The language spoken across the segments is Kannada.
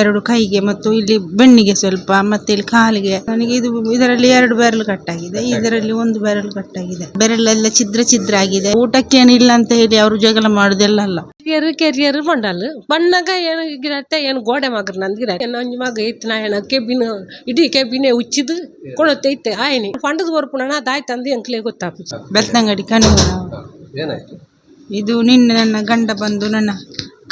ಎರಡು ಕೈಗೆ ಮತ್ತು ಇಲ್ಲಿ ಬೆನ್ನಿಗೆ ಸ್ವಲ್ಪ ಮತ್ತೆ ಇಲ್ಲಿ ಕಾಲಿಗೆ. ನನಗೆ ಇದು ಇದರಲ್ಲಿ ಎರಡು ಬೆರಳು ಕಟ್ಟಾಗಿದೆ ಇದರಲ್ಲಿ ಒಂದು ಬೆರಳು ಕಟ್ಟಾಗಿದೆ ಬೆರಳೆಲ್ಲ ಛಿದ್ರ ಛಿದ್ರ ಆಗಿದೆ. ಊಟಕ್ಕೆ ಏನಿಲ್ಲ ಅಂತ ಹೇಳಿ ಅವರು ಜಗಳ ಮಾಡುದೆಲ್ಲ ಅಲ್ಲ. ಕೆರಿಯರ್ ಕೆರಿಯರ್ ಮಂಡಲ್ ಬಣ್ಣಗ ಏನು ಗಿರತ್ತೆ ಏನು ಗೋಡೆ ಮಗರ್ ನಂದು ಗಿರ ನಂಜ್ ಮಗ ಇತ್ತು ನಾ ಏನ ಕೆಬ್ಬಿನ ಇಡೀ ಕೆಬಿನೆ ಉಚ್ಚಿದು ಕೊಳತೈತೆ ಆಯ್ನಿ. ಪಂಡದ ಬರ್ಪುಣ ಅದಾಯ್ತು ಅಂದು ಎಂಕ್ಲೆ ಗೊತ್ತಾಪು ಬೆಳ್ತಂಗಡಿ ಕಣ್ಣು. ಏನಾಯ್ತು? ಇದು ನಿನ್ನೆ ನನ್ನ ಗಂಡ ಬಂದು ನನ್ನ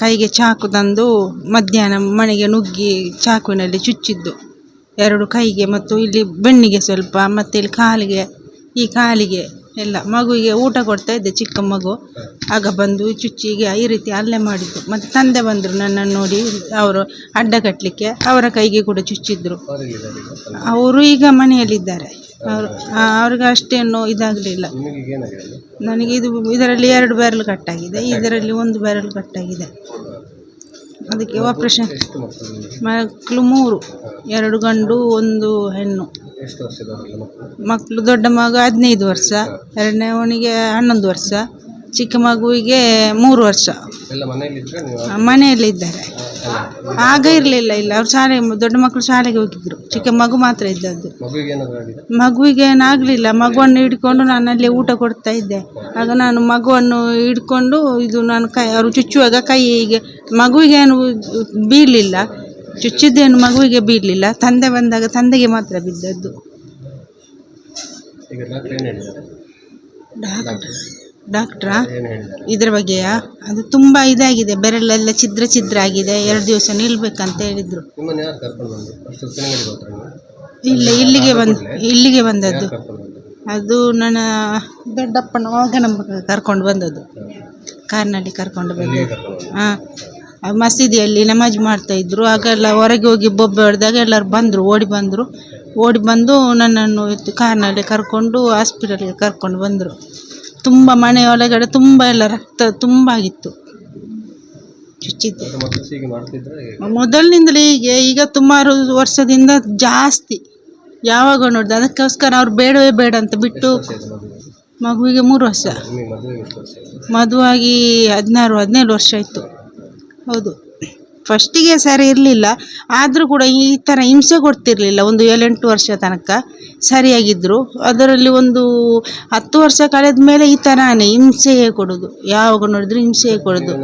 ಕೈಗೆ ಚಾಕು ತಂದು ಮಧ್ಯಾಹ್ನ ಮನೆಗೆ ನುಗ್ಗಿ ಚಾಕುವಿನಲ್ಲಿ ಚುಚ್ಚಿದ್ದು. ಎರಡು ಕೈಗೆ ಮತ್ತು ಇಲ್ಲಿ ಬೆನ್ನಿಗೆ ಸ್ವಲ್ಪ, ಮತ್ತೆ ಇಲ್ಲಿ ಕಾಲಿಗೆ, ಈ ಕಾಲಿಗೆ ಎಲ್ಲ ಮಗುವಿಗೆ ಊಟ ಕೊಡ್ತಾ ಇದ್ದೆ, ಚಿಕ್ಕ ಮಗು. ಆಗ ಬಂದು ಚುಚ್ಚಿಗೆ ಈ ರೀತಿ ಹಲ್ಲೆ ಮಾಡಿದ್ದು. ಮತ್ತು ತಂದೆ ಬಂದರು ನನ್ನನ್ನು ನೋಡಿ, ಅವರು ಅಡ್ಡ ಕಟ್ಟಲಿಕ್ಕೆ ಅವರ ಕೈಗೆ ಕೂಡ ಚುಚ್ಚಿದ್ರು. ಅವರು ಈಗ ಮನೆಯಲ್ಲಿದ್ದಾರೆ. ಅವರು ಅವ್ರಿಗೆ ಅಷ್ಟೇನು ಇದಾಗಲಿಲ್ಲ. ನನಗೆ ಇದು, ಇದರಲ್ಲಿ ಎರಡು ಬೆರಳು ಕಟ್ಟಾಗಿದೆ ಇದರಲ್ಲಿ ಒಂದು ಬೆರಳು ಕಟ್ಟಾಗಿದೆ ಅದಕ್ಕೆ ಆಪ್ರೇಷನ್ ಮಕ್ಕಳು ಮೂರು ಎರಡು ಗಂಡು ಒಂದು ಹೆಣ್ಣು. ಮಕ್ಕಳು ದೊಡ್ಡ ಮಗ ಹದಿನೈದು ವರ್ಷ ಎರಡನೇವನಿಗೆ ಹನ್ನೊಂದು ವರ್ಷ ಚಿಕ್ಕ ಮಗುವಿಗೆ ಮೂರು ವರ್ಷ. ಮನೆಯಲ್ಲಿದ್ದಾರೆ. ಆಗ ಇರಲಿಲ್ಲ ಇಲ್ಲ. ಅವ್ರು ಶಾಲೆ ದೊಡ್ಡ ಮಕ್ಕಳು ಶಾಲೆಗೆ ಹೋಗಿದ್ರು. ಚಿಕ್ಕ ಮಗು ಮಾತ್ರ ಇದ್ದದ್ದು. ಮಗುವಿಗೆ ಏನಾಗಲಿಲ್ಲ. ಮಗುವನ್ನು ಹಿಡ್ಕೊಂಡು ನಾನು ಅಲ್ಲಿ ಊಟ ಕೊಡ್ತಾ ಇದ್ದೆ. ಆಗ ನಾನು ಮಗುವನ್ನು ಹಿಡ್ಕೊಂಡು ಇದು ನಾನು ಕೈ ಅವರು ಚುಚ್ಚುವಾಗ ಕೈಗೆ ಮಗುವಿಗೆ ಏನು ಬೀಳಲಿಲ್ಲ ಚುಚ್ಚಿದ್ದೇನು ಮಗುವಿಗೆ ಬೀಳಲಿಲ್ಲ ತಂದೆ ಬಂದಾಗ ತಂದೆಗೆ ಮಾತ್ರ ಬಿದ್ದದ್ದು. ಡಾಕ್ಟರ್. ಡಾಕ್ಟ್ರ್ ಇದ್ರ ಬಗ್ಗೆಯಾ? ಅದು ತುಂಬ ಇದಾಗಿದೆ. ಬೆರಳೆಲ್ಲ ಛಿದ್ರ ಛಿದ್ರ ಆಗಿದೆ. ಎರಡು ದಿವಸ ನಿಲ್ಬೇಕಂತ ಹೇಳಿದರು. ಇಲ್ಲ ಇಲ್ಲಿಗೆ ಬಂದು ಇಲ್ಲಿಗೆ ಬಂದದ್ದು. ಅದು ನನ್ನ ದೊಡ್ಡಪ್ಪನ ಮಗ ಕರ್ಕೊಂಡು ಬಂದದ್ದು. ಕಾರ್ನಲ್ಲಿ ಕರ್ಕೊಂಡು ಬಂದದ್ದು ಹಾಂ. ಮಸೀದಿಯಲ್ಲಿ ನಮಾಜ್ ಮಾಡ್ತಾ ಇದ್ರು. ಆಗೆಲ್ಲ ಹೊರಗೆ ಹೋಗಿ ಬೊಬ್ಬೆ ಹೊಡೆದಾಗ ಎಲ್ಲರೂ ಬಂದರು ಓಡಿ ಬಂದರು. ಓಡಿ ಬಂದು ನನ್ನನ್ನು ಕಾರ್ನಲ್ಲಿ ಕರ್ಕೊಂಡು ಹಾಸ್ಪಿಟಲ್ಗೆ ಕರ್ಕೊಂಡು ಬಂದರು. ತುಂಬ ಮನೆ ಒಳಗಡೆ ತುಂಬ ಎಲ್ಲ ರಕ್ತ ತುಂಬ ಆಗಿತ್ತು. ಚುಚ್ಚಿದ್ದೆ ಮೊದಲಿನಿಂದಲೇ ಹೀಗೆ ಈಗ ಸುಮಾರು ವರ್ಷದಿಂದ ಜಾಸ್ತಿ. ಯಾವಾಗ ನೋಡಿದೆ? ಅದಕ್ಕೋಸ್ಕರ ಅವ್ರು ಬೇಡವೇ ಬೇಡ ಅಂತ ಬಿಟ್ಟು? ಮಗುವಿಗೆ ಮೂರು ವರ್ಷ? ಮದುವಾಗಿ ಹದಿನಾರು ಹದಿನೇಳು ವರ್ಷ ಆಯಿತು. ಹೌದು. ಫಸ್ಟಿಗೆ ಸರಿ ಇರಲಿಲ್ಲ ಆದರೂ ಕೂಡ ಈ ಥರ ಹಿಂಸೆ ಕೊಡ್ತಿರಲಿಲ್ಲ. ಒಂದು ಏಳೆಂಟು ವರ್ಷ ತನಕ ಸರಿಯಾಗಿದ್ದರು ಅದರಲ್ಲಿ ಒಂದು ಹತ್ತು ವರ್ಷ ಕಳೆದ ಮೇಲೆ ಈ ಥರನೇ ಹಿಂಸೆಯೇ ಕೊಡೋದು. ಯಾವಾಗ ನೋಡಿದ್ರು ಹಿಂಸೆಯೇ ಕೊಡೋದು.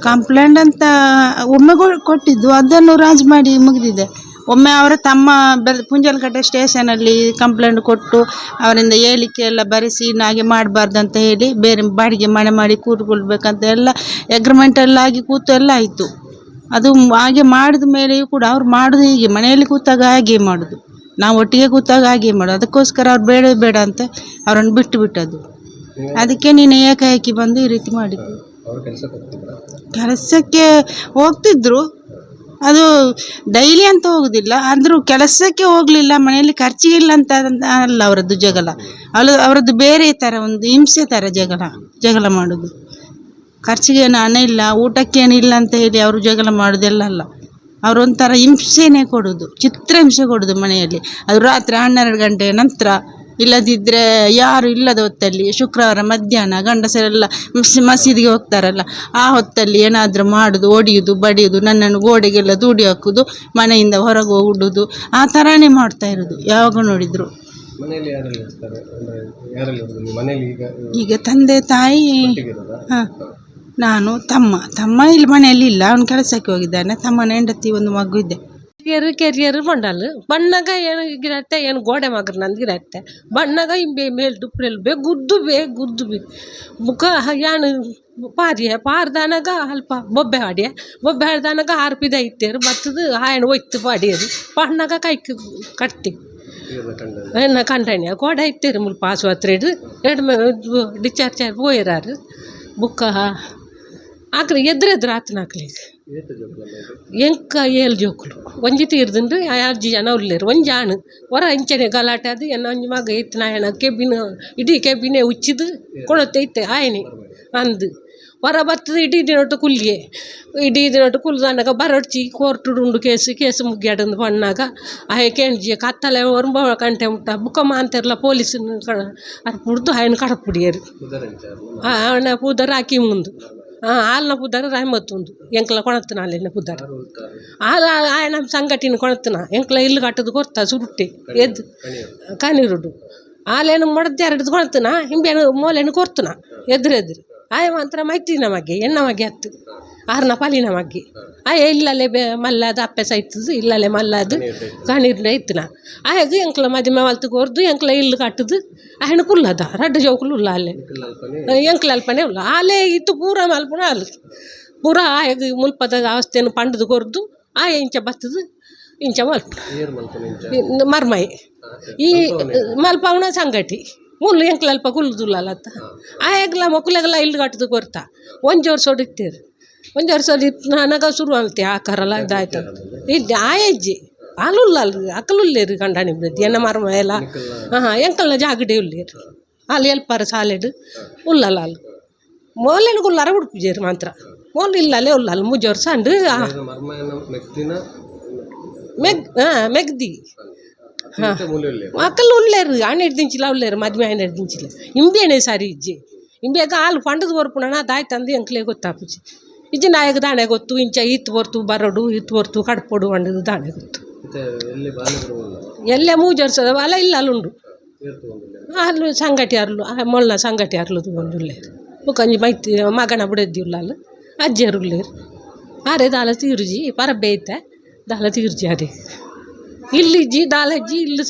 ಕಂಪ್ಲೇಂಟ್ ಅಂತ ಒಮ್ಮೆ ಕೊ- ಕೊಟ್ಟಿದ್ದು ಅದನ್ನು ರಾಜ್ ಮಾಡಿ ಮುಗಿದಿದೆ. ಒಮ್ಮೆ ಅವರು ತಮ್ಮ ಬೆಲ್ ಪುಂಜಲಕಟ್ಟೆ ಸ್ಟೇಷನಲ್ಲಿ ಕಂಪ್ಲೇಂಟ್ ಕೊಟ್ಟು ಅವರಿಂದ ಹೇಳಿಕೆ ಎಲ್ಲ ಬರೆಸಿ ಹಾಗೆ ಮಾಡಬಾರ್ದು ಅಂತ ಹೇಳಿ ಬೇರೆ ಬಾಡಿಗೆ ಮನೆ ಮಾಡಿ ಕೂತ್ಕೊಳ್ಬೇಕಂತ ಎಲ್ಲ ಎಗ್ರಿಮೆಂಟ್ ಎಲ್ಲ ಆಗಿ ಕೂತು ಎಲ್ಲ ಆಯಿತು. ಅದು ಹಾಗೆ ಮಾಡಿದ ಮೇಲೆಯೂ ಕೂಡ ಅವ್ರು ಮಾಡೋದು ಹೀಗೆ ಮನೆಯಲ್ಲಿ ಕೂತಾಗ ಹಾಗೆ ಮಾಡೋದು. ನಾವು ಒಟ್ಟಿಗೆ ಕೂತಾಗ ಹಾಗೆ ಮಾಡೋದು. ಅದಕ್ಕೋಸ್ಕರ ಅವ್ರು ಬೇಡ ಬೇಡ ಅಂತ ಅವರನ್ನು ಬಿಟ್ಟು ಬಿಟ್ಟದ್ದು. ಅದಕ್ಕೆ ನೀನು ಏಕಾಏಕಿ ಬಂದು ಈ ರೀತಿ ಮಾಡಿದ್ದು. ಕೆಲಸಕ್ಕೆ ಹೋಗ್ತಿದ್ರು. ಅದು ಡೈಲಿ ಅಂತ ಹೋಗುದಿಲ್ಲ, ಆದರೂ ಕೆಲಸಕ್ಕೆ ಹೋಗಲಿಲ್ಲ, ಮನೆಯಲ್ಲಿ ಖರ್ಚಿಗಿಲ್ಲ ಅಂತ ಅಲ್ಲ ಅವರದ್ದು ಜಗಳ. ಅವಳು ಅವರದ್ದು ಬೇರೆ ಥರ, ಒಂದು ಹಿಂಸೆ ಥರ ಜಗಳ ಜಗಳ ಮಾಡೋದು. ಖರ್ಚಿಗೇನು ಹಣ ಇಲ್ಲ ಊಟಕ್ಕೇನಿಲ್ಲ ಅಂತ ಹೇಳಿ ಅವರು ಜಗಳ ಮಾಡೋದೆಲ್ಲ ಅಲ್ಲ. ಅವರು ಒಂಥರ ಹಿಂಸೆನೇ ಕೊಡೋದು, ಚಿತ್ರ ಹಿಂಸೆ ಕೊಡೋದು ಮನೆಯಲ್ಲಿ. ಅದು ರಾತ್ರಿ ಹನ್ನೆರಡು ಗಂಟೆ ನಂತರ ಇಲ್ಲದಿದ್ದರೆ ಯಾರು ಇಲ್ಲದ ಹೊತ್ತಲ್ಲಿ ಶುಕ್ರವಾರ ಮಧ್ಯಾಹ್ನ ಗಂಡಸರೆಲ್ಲ ಮಸ್- ಮಸೀದಿಗೆ ಹೋಗ್ತಾರಲ್ಲ ಆ ಹೊತ್ತಲ್ಲಿ ಏನಾದರೂ ಮಾಡೋದು ಹೊಡಿಯೋದು ಬಡಿಯುದು ನನ್ನನ್ನು ಗೋಡೆಗೆಲ್ಲ ದೂಡಿ ಹಾಕುದು ಮನೆಯಿಂದ ಹೊರಗೆ ಹೋಗುದು ಆ ಥರನೇ ಮಾಡ್ತಾ ಇರೋದು. ಯಾವಾಗ ನೋಡಿದ್ರು. ಮನೆಯಲ್ಲಿ ಯಾರೆಲ್ಲ ಇರ್ತಾರೆ? ಅಂದ್ರೆ ಯಾರೆಲ್ಲ ಇರೋದು? ನೀವು ಮನೆಯಲ್ಲಿ ಈಗ ಈಗ ತಂದೆ ತಾಯಿ ಒಟ್ಟಿಗಿರೋದಾ? ಹಾಂ. ನಾನು ತಮ್ಮ. ತಮ್ಮ ಇಲ್ಲಿ ಮನೆಯಲ್ಲಿ ಇಲ್ಲ. ಅವನು ಕೆಲಸಕ್ಕೆ ಹೋಗಿದ್ದಾನೆ. ತಮ್ಮನ ಹೆಂಡತಿ ಒಂದು ಮಗು ಇದೆ. ಕೆರಿಯರ್ ಕೆರಿಯರ್ ಮಂಡಲ್ ಬಣ್ಣಗ ಏನು ಗಿರತ್ತೆ ಏನು ಗೋಡೆ ಮಗರ್ ನಂದು ಗಿರತ್ತೆ ಬಣ್ಣಗ ಇಂಬೆ ಮೇಲ್ ಡುಪ್ರೆಲ್ ಬೇ ಗುದ್ದು ಬೇ ಗುದ್ದು ಬಿ ಮುಖ ಯಾನು ಪಾರಿಯ ಪಾರ್ದಾನಾಗ ಅಲ್ಪ ಬೊಬ್ಬೆ ಹಾಡಿಯ ಬೊಬ್ಬೆ ಹಾಡ್ದಾನಾಗ ಆರ್ಪಿದ ಇತ್ತೇರು ಬತ್ತದು ಆಯಣ ಒಯ್ತು ಪಾಡಿಯರು ಬಣ್ಣಗ ಕೈ ಕಟ್ತಿ ಈಗ ಕಂಡ என்ன கண்டனியா கோடை திருமல் பாஸ்வாத்திரிடு ಎಡ್ಮೆ ಡಿಸ್ಚಾರ್ಜ್ ಆಗಿ ಹೋಯಿರಾರು ಬುಕ್ಕ ಆಕ್ರಿ ಎದ್ರೆ ಎದುರು ಆತನ ಆಕ್ಲಿಗೆ ಎಂಕ ಏಳು ಜೋಕುಲು ಒಂಜಿ ತೀರ್ದಿಂಡು ಅಜ್ಜಿ ಜನ ಉಲ್ಲೇರು. ಒಂಜಿ ಆಣು. ಹೊರ ಇಂಚನೆ ಗಲಾಟೆ ಅದು ಎನ್ನ ಒಂಜಿ ಮಗ ಇತ್ತು ನಾಯಣ, ಕೆಬ್ಬಿನ, ಇಡೀ ಕೆಬ್ಬಿನೇ ಉಚ್ಚಿದು ಇತ್ತೆ, ಆಯ್ನಿ, ಅಂದು. ಹೊರ ಬರ್ತದೆ ಇಡೀ ದಿನೊಟ್ಟು ಕುಲ್ಲಿಗೆ ಇಡೀ ದಿನೊಟ್ಟು ಕುಲ್ದಾನಾಗ ಬರಡ್ಚಿ ಕೋರ್ಟುಡುಂಡು ಕೇಸು ಕೇಸು ಮುಗ್ಗ್ಯಾಡಂದು ಬಣ್ಣಾಗ. ಆಯ ಕೆಂಡ್ಜಿ ಕತ್ತಲೆ ಒಂಬ ಕಂಟೆ ಮುಟ್ಟ. ಬುಕ್ಕಮ್ಮ ಅಂತಾರಲ್ಲ ಪೊಲೀಸ್ ಅದು ಬಿಡ್ದು ಆಯ್ನ ಕಡಪುಡಿಯರು. ಅವನ ಪೂದರ್ ಹಾಕಿ ಮುಂದು. వాళ్ళ పుద్దరు రాయమవుతుంది ఎంకల కొనత్తున వాళ్ళ పుద్దరు వాళ్ళ ఆయన సంగటిని కొనత్తున ఎంకల ఇల్లు కట్టదు కొత్త ಸುರುಟ್ಟೆ ಎದ್ದು ಕಾನಿರುಡು ಆಲೇನು ಮಾಡದ್ದೆ ಎರಡು ಕೊಡ್ತನ ಹಿಂಬೇನು ಮೂಲೆನು ಕೊರ್ತನ ಎದುರು ಎದುರು ಆಯ ಮಾತ್ರ ಮೈತಿ ನಮಗೆ ಎಣ್ಣ ಮಗೆ ಹತ್ತು ಆರ್ನ ನಪಾಲಿನ ಮಗ್ಗಿ. ಆಯ ಇಲ್ಲಲ್ಲೇ ಬೆ ಮಲ್ಲಾದ ಅಪ್ಪೆಸ ಇತ್ತದು ಇಲ್ಲಲ್ಲೇ ಮಲ್ಲಾದು ಇತ್ತು ನಾ ಆಯ್ದು ಎಂಕ್ಲ ಮದಿಮೆ ಮಲ್ತು ಕೋರ್ದು ಎಂಕ್ಲ ಇಲ್ಲಿ ಕಟ್ಟದು ಆ ಹೆಣ್ಣು ಕುಲ್ಲದ ರಡ್ಡ ಜೋಕುಲು ಉಲ್ಲ ಅಲ್ಲೇ. ಎಂಕ್ಲ ಅಲ್ಪನೆ ಉಲ್ಲ. ಆಲೆ ಇತ್ತು ಪೂರ ಮಲ್ಪನ ಅಲ್ಲಿ ಪೂರ ಆಯ್ದು ಮುಲ್ಪದ ಅವಸ್ಥೆಯನ್ನು ಪಂಡದು ಕೊರ್ದು ಆಯ ಇಂಚ ಬತ್ತದು ಇಂಚ ಮಲ್ಪ ಮರ್ಮೈ. ಈ ಮಲ್ಪವನ ಸಂಗಟಿ. ಮುಲ್ಲು ಎಂಕ್ಲಲ್ಪ ಅಲ್ಪ ಕುಲ್ಲುದಿಲ್ಲ ಅಲ್ಲತ್ತ. ಆಯಗ್ಲ ಮೊಕ್ಕಲೆಗಲ ಇಲ್ಲು ಕಟ್ಟದು ಕೊರ್ತಾ. ಒಂಜೋರ್ ಸೊಡಿತ್ತೇರು ಹೊಡಿತೀರಿ ಸಲ ನನಗ ಶುರು ಆ ಕರಲ ಇದಾಯ್ತು. ಇಲ್ಲಿ ಆಯಜ್ಜಿ ಹಾಲುಲ್ಲ ಅಕ್ಕಲುಲ್ಲೇರು ಕಂಡಾಣಿ ಬಿದ್ದು ಎನ್ನ ಮರ್ಮ ಎಲ್ಲ. ಹಾಂ ಎಂಕಲ್ನ ಜಾಗಡೆ ಉಲ್ಲೇರು ಅಲ್ಲಿ ಎಲ್ಪಾರ ಸಾಲೆಡು ಉಲ್ಲಲ್ಲ ಅಲ್ಲಿ. ಮೋಲೆನು ಗುಲ್ಲಾರ ಉಡುಪಿಜೇರು ಮಾತ್ರ. ಮೋಲ್ ಇಲ್ಲಲ್ಲೇ ಉಲ್ಲಲ್ಲ ಮರ್ಮಯನ ಮೆಕ್ತಿನ ಮೆಗ್ ಹಾಂ ಮೆಗ್ದಿ. ಮೂಲೆಯಲ್ಲಿ ಮಕ್ಕಳು ಉಳ್ಳೇರು ಹನ್ನೆರಡು ದಿಂಚಿಲ ಉಳ್ಳೇರು ಮದ್ವೆ ಹನ್ನೆರಡು ದಿಂಚಿಲ ಇಂಬೇನೆ ಸಾರಿ ಇಜ್ಜಿ. ಇಂಬೇಗ ಹಾಲು ಪಂಡದ ಬರ್ಪುಣ ದಾಯ್ತಂದು ಎಂಕ್ಲೆ ಗೊತ್ತಾಪುಜಿ ಇಜ್ಜಿ ನಾಯಕ ದಾಣೆ ಗೊತ್ತು ಇಂಚ ಇತ್ತು ಹೊರ್ತು ಬರೋಡು ಇತ್ತು ಹೊರ್ತು ಕಡ್ಪೊಡು ಅಂಡದು ದಾಣೆ ಗೊತ್ತು. ಎಲ್ಲಿ ಮೂಜರ್ಸದ ಅಲ್ಲ ಇಲ್ಲ ಅಲ್ಲುಂಡು ಅಲ್ಲು ಸಂಗಟಿ ಅರ್ಲು ಮೊಳ್ಳ ಸಂಗಟಿ ಅರ್ಲು ತಗೊಂಡು ಉಳ್ಳೇರು ಮುಖಂಜಿ ಮೈತಿ ಮಗನ ಬಿಡದ್ದಿಲ್ಲ ಅಲ್ಲ ಅಜ್ಜಿಯರು ಅರೆ ಆರೆ ದಾಲ ತೀರ್ಜಿ ಪರಬ್ಬೆ ಐತೆ ದಾಲ ತೀರ್ಜಿ ಅದೇ. ಇಲ್ಲಿಜ್ಜಿ ದಾಲಜ್ಜಿ ಇಲ್ಲಿ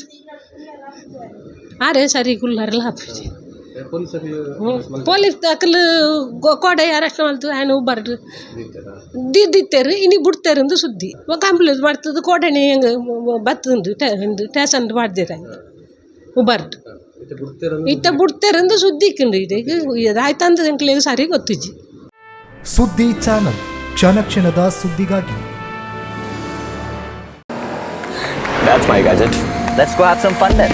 ಆರೆ ಸರಿ ಕುಲ್ಲರ್ ಪೊಲೀಸರಿಗೆ ಪೊಲೀಸ್ ದಾಖಲು ಕೋಡೆ ಅರೆಸ್ಟ್ ಮಾಡ್ತು ಹ್ಯಾನ್ ಬರ್ರಿ. ದಿದ್ದೇರು ಇನಿ ಬಿಡ್ತಾರೆ ಅಂದು ಸುದ್ದಿ. ಕಂಪ್ಲೇಂಟ್ ಮಾಡ್ತದೆ ಕೋಡಣೆ ಹೆಂಗೆ ಬತ್ತದಂದು ಟೇಷನ್ ಮಾಡ್ದಿರ ಉಬರ್ದು. ಇತ್ತ ಬಿಡ್ತಾರಂದು ಸುದ್ದಿ. ಕಂಡು ಇದೀಗ ಇದಾಯ್ತಂದ್ರೆ ಎಂಕ್ಲೇಗ ಸಾರಿ ಗೊತ್ತಿಜ್ಜಿ. ಸುದ್ದಿ ಚಾನಲ್ ಕ್ಷಣ ಕ್ಷಣದ ಸುದ್ದಿಗಾಗಿ. That's my gadget. Let's go have some fun then.